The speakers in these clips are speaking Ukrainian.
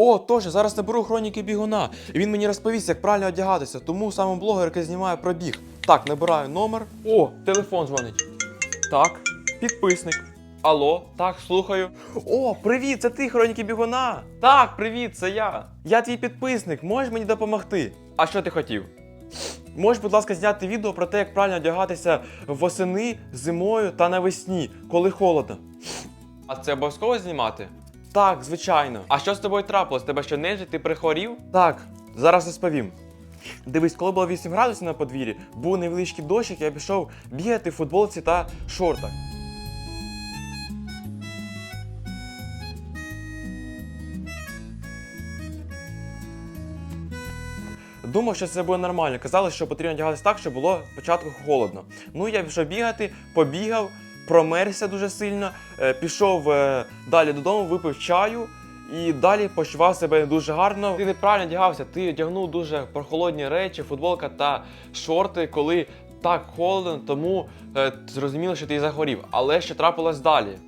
О, точно, зараз наберу хроніки бігуна. І він мені розповість, як правильно одягатися. Тому саме блогер, який знімає про біг. Так, набираю номер. О, телефон дзвонить. Так, підписник. Алло, так, слухаю. О, привіт, це ти, хроніки бігуна. Так, привіт, це я. Я твій підписник, можеш мені допомогти? А що ти хотів? Можеш, будь ласка, зняти відео про те, як правильно одягатися восени, зимою та навесні, коли холодно. А це обов'язково знімати? Так, звичайно. А що з тобою трапилось? Тебе що нежить? Ти прихворів? Так, зараз розповім. Дивись, коли було 8 градусів на подвір'ї, був невеличкий дощик, я пішов бігати в футболці та шортах. Думав, що це буде нормально. Казали, що потрібно одягатися так, щоб було спочатку холодно. Ну, я пішов бігати, побігав, промерзся дуже сильно, е, пішов е, далі додому, випив чаю і далі почував себе дуже гарно. Ти неправильно одягався, ти одягнув дуже прохолодні речі, футболка та шорти, коли так холодно, тому е, зрозуміло, що ти захворів. Але що трапилось далі?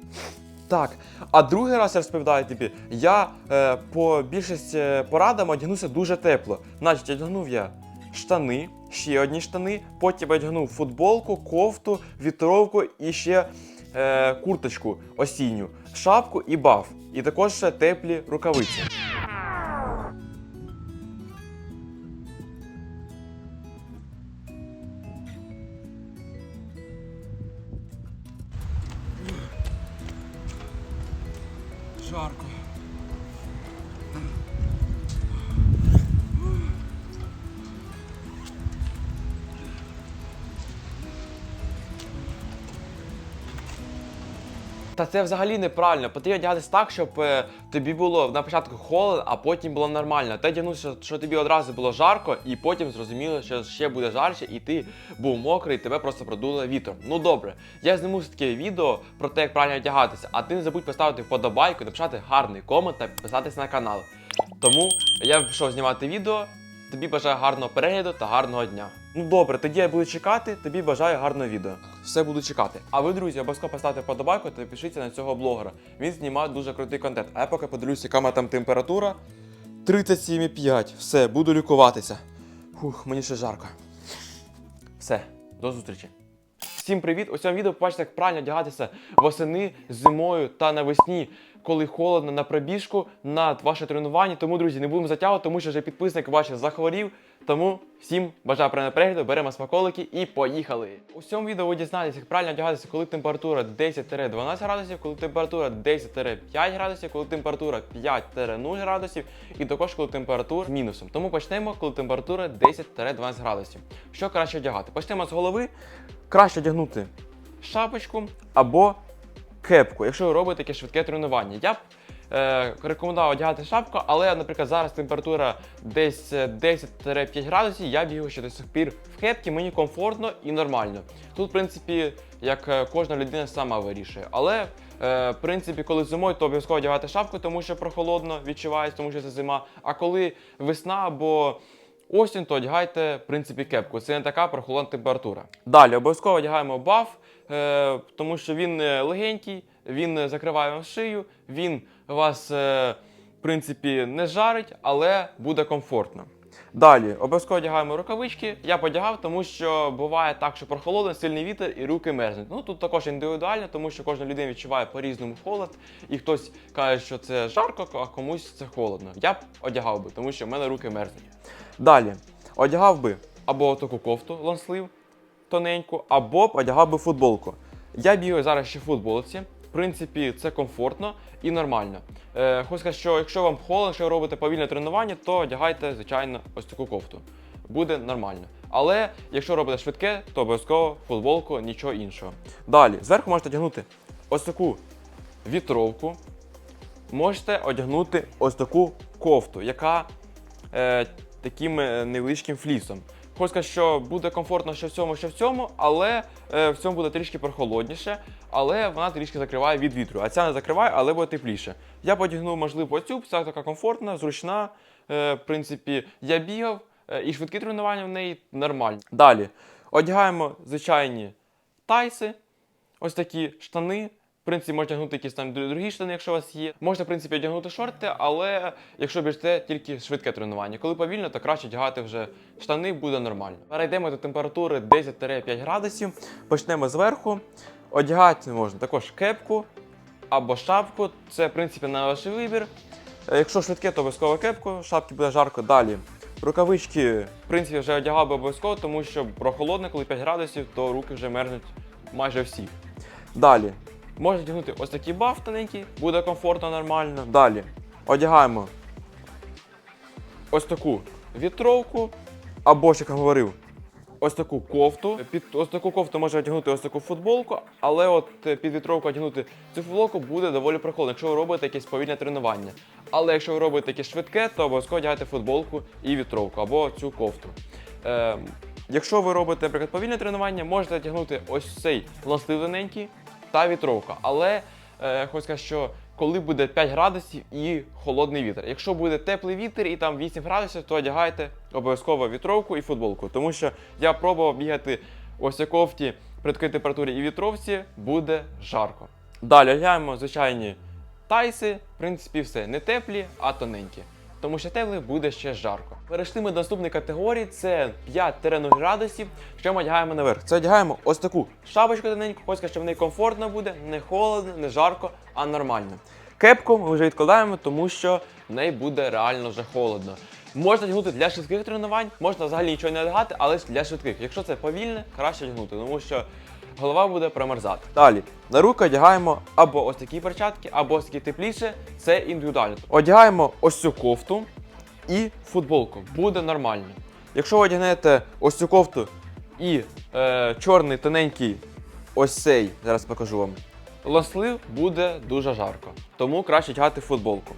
Так, а другий раз я розповідаю тобі, я е, по більшість е, порадам одягнувся дуже тепло. Значить, одягнув я штани, ще одні штани, потім одягнув футболку, кофту, вітровку і ще е, курточку осінню, шапку і баф. І також ще теплі рукавиці. Жарко. Та це взагалі неправильно. Потрібно одягатися так, щоб е, тобі було на початку холодно, а потім було нормально. Ти одягнувся, що тобі одразу було жарко, і потім зрозуміло, що ще буде жарче, і ти був мокрий, і тебе просто продуло вітром. Ну добре, я зніму таке відео про те, як правильно одягатися, а ти не забудь поставити вподобайку, написати гарний комент та підписатись на канал. Тому я пішов знімати відео. Тобі бажаю гарного перегляду та гарного дня. Ну добре, тоді я буду чекати. Тобі бажаю гарного відео. Все буду чекати. А ви, друзі, обов'язково поставте вподобайку та підпишіться на цього блогера. Він знімає дуже крутий контент. А я поки подивлюся, яка мене там температура. 37,5. Все, буду лікуватися. Фух, мені ще жарко. Все, до зустрічі. Всім привіт! У цьому відео побачите, як правильно одягатися восени, зимою та навесні, коли холодно на пробіжку, на ваше тренування. Тому, друзі, не будемо затягувати, тому що вже підписник ваш захворів. Тому всім бажаю приємного перегляду, беремо смаколики і поїхали. У цьому відео ви дізнаєтесь, як правильно одягатися, коли температура 10-12 градусів, коли температура 10-5 градусів, коли температура 5-0 градусів, і також коли температура з мінусом. Тому почнемо, коли температура 10-12 градусів. Що краще одягати? Почнемо з голови. Краще одягнути шапочку або кепку, якщо ви робите таке швидке тренування. Я б е, рекомендував одягати шапку, але, наприклад, зараз температура десь е, 10-5 градусів, я бігаю ще до сих пір в кепці, мені комфортно і нормально. Тут, в принципі, як е, кожна людина сама вирішує. Але, е, в принципі, коли зимою, то обов'язково одягати шапку, тому що прохолодно відчувається, тому що це зима. А коли весна або Осінь, то одягайте, в принципі, кепку. Це не така прохолодна температура. Далі обов'язково одягаємо баф, е, тому що він е, легенький, він е, закриває вам шию, він вас, е, в принципі, не жарить, але буде комфортно. Далі обов'язково одягаємо рукавички. Я подягав, тому що буває так, що прохолодно, сильний вітер і руки мерзнуть. Ну тут також індивідуально, тому що кожна людина відчуває по-різному холод, і хтось каже, що це жарко, а комусь це холодно. Я б одягав би, тому що в мене руки мерзнуть. Далі одягав би або таку кофту лонслив тоненьку, або одягав би футболку. Я бігаю зараз ще в футболці. В принципі, це комфортно і нормально. Е, хочу що якщо вам холодно, якщо ви робите повільне тренування, то одягайте, звичайно, ось таку кофту. Буде нормально. Але якщо робите швидке, то обов'язково футболку, нічого іншого. Далі, зверху можете одягнути ось таку вітровку. Можете одягнути ось таку кофту, яка е, таким е, невеличким флісом. Сказати, що буде комфортно що в цьому, що в цьому, але е, в цьому буде трішки прохолодніше, але вона трішки закриває від вітру. А ця не закриває, але буде тепліше. Я подягнув, можливо, оцю, ця така комфортна, зручна. Е, в принципі, я бігав, е, і швидкі тренування в неї нормальні. Далі одягаємо звичайні тайси, ось такі штани В принципі, можна одягнути якісь там другі штани, якщо у вас є. Можна, в принципі, одягнути шорти, але якщо біжите тільки швидке тренування. Коли повільно, то краще одягати вже штани, буде нормально. Перейдемо до температури 10-5 градусів. Почнемо зверху. Одягати можна також кепку або шапку. Це, в принципі, на ваш вибір. Е, Якщо швидке, то обов'язково кепку, шапки буде жарко. Далі. Рукавички, в принципі, вже одягав би обов'язково, тому що прохолодно, коли 5 градусів, то руки вже мерзнуть майже всі. Далі. Можна одягнути ось такий баф тоненький, буде комфортно, нормально. Далі. Одягаємо ось таку вітровку, або, як я говорив, ось таку кофту. Під ось таку кофту можна одягнути ось таку футболку, але от е, під вітровку одягнути цю футболку буде доволі прохолодно, якщо ви робите якесь повільне тренування. Але якщо ви робите якесь швидке, то обов'язково одягайте футболку і вітровку або цю кофту. Е, якщо ви робите, наприклад, повільне тренування, можете одягнути ось цей тоненький та вітровка. Але е, хочу сказати, що коли буде 5 градусів і холодний вітер. Якщо буде теплий вітер і там 8 градусів, то одягайте обов'язково вітровку і футболку. Тому що я пробував бігати ось у кофті при такій температурі і вітровці, буде жарко. Далі одягаємо звичайні тайси, в принципі, все не теплі, а тоненькі. Тому що теплий буде ще жарко. Перейшли ми до наступної категорії, це 5-0 градусів. Що ми одягаємо наверх? Це одягаємо ось таку шапочку тоненьку, хочеться, щоб в неї комфортно буде, не холодно, не жарко, а нормально. Кепку ми вже відкладаємо, тому що в неї буде реально вже холодно. Можна одягнути для швидких тренувань, можна взагалі нічого не одягати, але для швидких. Якщо це повільне, краще одягнути, тому що голова буде промерзати. Далі на руки одягаємо або ось такі перчатки, або ось такі тепліше. Це індивідуально. Одягаємо ось цю кофту і футболку. Буде нормально. Якщо ви одягнете ось цю кофту і е, чорний тоненький ось цей, зараз покажу вам. Лонслив буде дуже жарко, тому краще одягати футболку.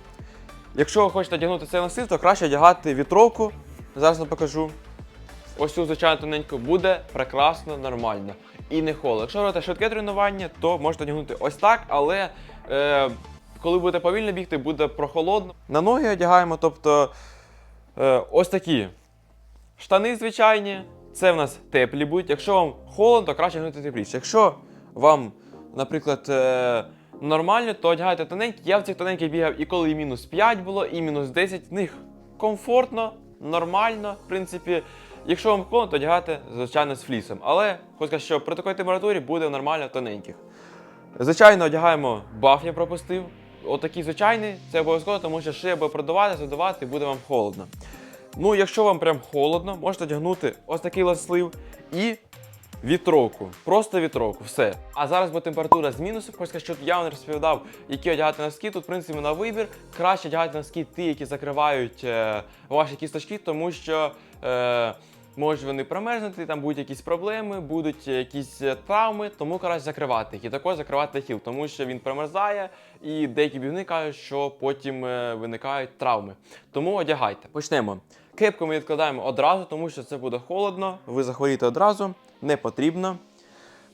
Якщо ви хочете одягнути цей лонслив, то краще одягати вітровку. Зараз вам покажу. Ось цю звичайну тоненьку буде прекрасно, нормально. І не холодно. Якщо робите швидке тренування, то можете одягнути ось так, але е, коли будете повільно бігти, буде прохолодно. На ноги одягаємо, тобто е, ось такі штани звичайні, це в нас теплі будуть. Якщо вам холодно, то краще одягнути тепліше. Якщо вам, наприклад, е, нормально, то одягайте тоненькі. Я в цих тоненьких бігав і коли і мінус 5 було, і мінус 10. В них комфортно, нормально, в принципі. Якщо вам холодно, то одягайте, звичайно, з флісом. Але сказати, що при такій температурі буде нормально тоненьких. Звичайно, одягаємо баф, я пропустив. Отакий звичайний, це обов'язково, тому що шия буде продавати, задавати, і буде вам холодно. Ну, якщо вам прям холодно, можете одягнути ось такий ласлив і вітровку. Просто вітровку, все. А зараз буде температура з мінусом. Хочу що я вам розповідав, які одягати носки. Тут, в принципі, на вибір. Краще одягати носки ті, які закривають е, ваші кісточки, тому що. Е, Можуть вони промерзнути, там будуть якісь проблеми, будуть якісь е, травми, тому краще закривати їх. І також закривати хіл, тому що він промерзає, і деякі бігуни кажуть, що потім е, виникають травми. Тому одягайте. Почнемо. Кепку ми відкладаємо одразу, тому що це буде холодно. Ви захворієте одразу, не потрібно.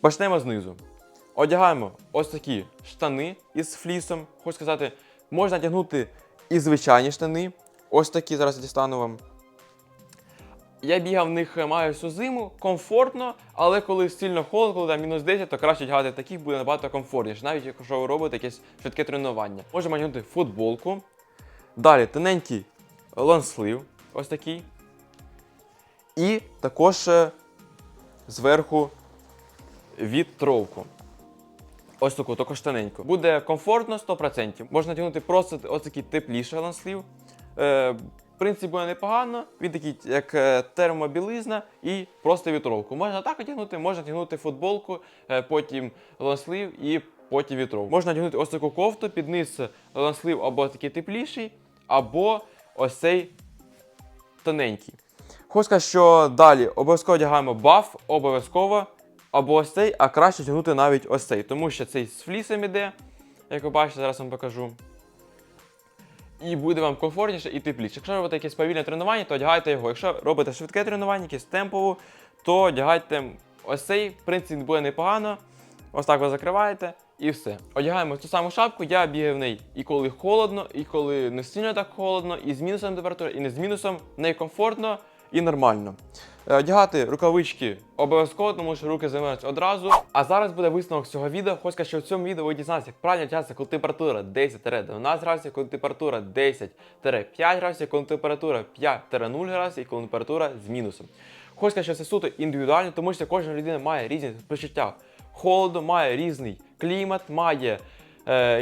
Почнемо знизу. Одягаємо ось такі штани із флісом. Хочу сказати, можна одягнути і звичайні штани. Ось такі зараз дістану вам. Я бігав в них е, маю всю зиму, комфортно, але коли сильно холодно, коли там мінус 10, то краще одягати таких буде набагато комфортніше, навіть якщо ви робите якесь швидке тренування. Можемо одягнути футболку. Далі тоненький лонслив, ось такий. І також е, зверху вітровку. Ось таку, також тоненьку. Буде комфортно 100%. Можна одягнути просто ось такий тепліший ланслів. В принципі, буде непогано. Він такий, як е, термобілизна і просто вітровку. Можна так одягнути, можна одягнути футболку, е, потім лонслив і потім вітровку. Можна одягнути ось таку кофту, під низ лонслив або такий тепліший, або ось цей тоненький. Хочу що далі обов'язково одягаємо баф, обов'язково, або ось цей, а краще тягнути навіть ось цей, тому що цей з флісом іде, як ви бачите, зараз вам покажу. І буде вам комфортніше і тепліше. Якщо робите якесь повільне тренування, то одягайте його. Якщо робите швидке тренування, якесь темпове, то одягайте ось цей, в принципі, буде непогано. Ось так ви закриваєте і все. Одягаємо цю саму шапку, я бігаю в неї і коли холодно, і коли не сильно так холодно, і з мінусом температури, і не з мінусом. Неї комфортно і нормально. Е, Одягати рукавички обов'язково, тому що руки замерзнуть одразу. А зараз буде висновок цього відео. Хочу сказати, що в цьому відео ви дізнаєтеся, як правильно одягатися, коли температура 10-12 градусів, коли температура 10-5 градусів, коли температура 5-0 градусів і коли температура з мінусом. Хочу сказати, що це суто індивідуально, тому що кожна людина має різні почуття холоду, має різний клімат, має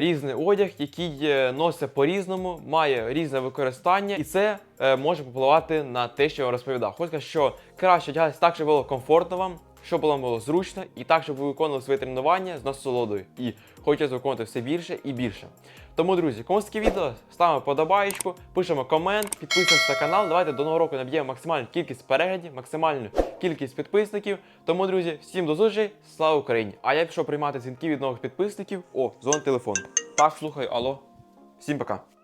різний одяг, який е, носить по-різному, має різне використання, і це е, може попливати на те, що я вам розповідав. Хоча що краще одягатися так, щоб було комфортно вам, щоб було, було зручно, і так, щоб ви виконували свої тренування з насолодою. І хочеться виконувати все більше і більше. Тому, друзі, кому таке відео, ставимо подобаєчку, пишемо комент, підписуємося на канал. Давайте до нового року наб'ємо максимальну кількість переглядів, максимальну кількість підписників. Тому, друзі, всім до зустрічі, слава Україні! А я пішов приймати дзвінки від нових підписників. О, дзвон телефон. Так, слухай, алло. Всім пока.